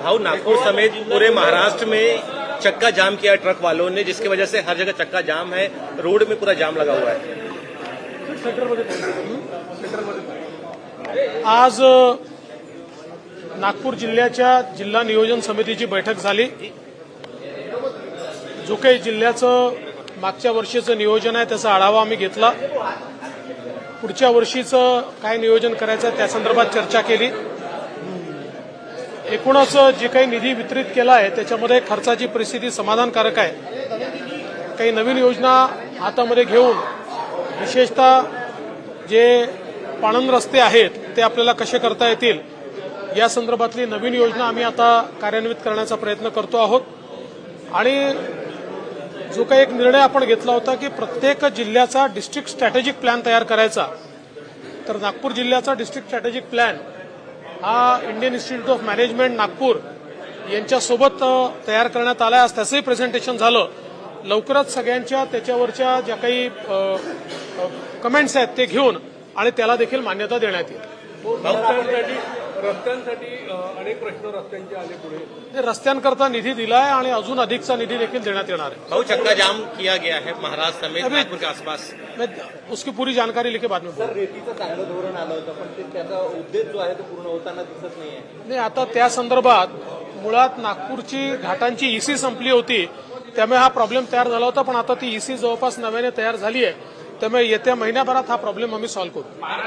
भाव नागपुर समेत पूरे महाराष्ट्र में चक्का जाम किया ट्रक वालों ने जिसकी वजह से हर जगह चक्का जाम है। रोड में पूरा जाम लगा हुआ है। आज नागपूर जिल्ह्याच्या जिल्हा नियोजन समितीची बैठक झाली. जो काही जिल्ह्याचं मागच्या वर्षीचं नियोजन आहे त्याचा आढावा आम्ही घेतला. पुढच्या वर्षीचं काय नियोजन करायचं त्या संदर्भात चर्चा केली. एकूणच जे काही निधी वितरित केला आहे त्याच्यामध्ये खर्चाची परिस्थिती समाधानकारक आहे. काही नवीन योजना हातामध्ये घेऊन विशेषतः जे पाणंद रस्ते आहेत ते आपल्याला कसे करता येतील या संदर्भातली नवीन योजना आम्ही आता कार्यान्वित करण्याचा प्रयत्न करतो आहोत. आणि जो काही एक निर्णय आपण घेतला होता की प्रत्येक जिल्ह्याचा डिस्ट्रिक्ट स्ट्रॅटेजिक प्लॅन तयार करायचा. तर नागपूर जिल्ह्याचा डिस्ट्रिक्ट स्ट्रॅटेजिक प्लॅन हा Indian Institute of Management Nagpur यांच्यासोबत तयार करण्यात आला आज त्याचंही प्रेझेंटेशन झालं. लवकरच सगळ्यांच्या त्याच्यावरच्या ज्या काही कमेंट्स आहेत ते घेऊन आणि त्याला देखील मान्यता देण्यात येईल. रस्त्यांसाठी अनेक प्रश्न रस्त्यांचे आले पुढे. रस्त्यांकरता निधी दिलाय आणि अजून अधिकचा निधी देखील देण्यात येणार आहे. भाऊ चक्का जाम किया गया है महाराष्ट्र समेत के आसपास. मैं उसकी पूरी जानकारी लेके बाद में बोलूंगा. रेतीचं चांगलं धोरण आलं होतं पण ते त्याचा उद्देश जो आहे तो पूर्ण होताना दिसत नाहीये. नाही आता त्या संदर्भात मुळात नागपूरची घाटांची ईसी संपली होती त्यामुळे हा प्रॉब्लेम तयार झाला होता पण आता ती ईसी जवळपास नव्याने तयार झाली आहे. त्यामुळे येत्या महिन्याभरात हा प्रॉब्लेम आम्ही सॉल्व्ह करू.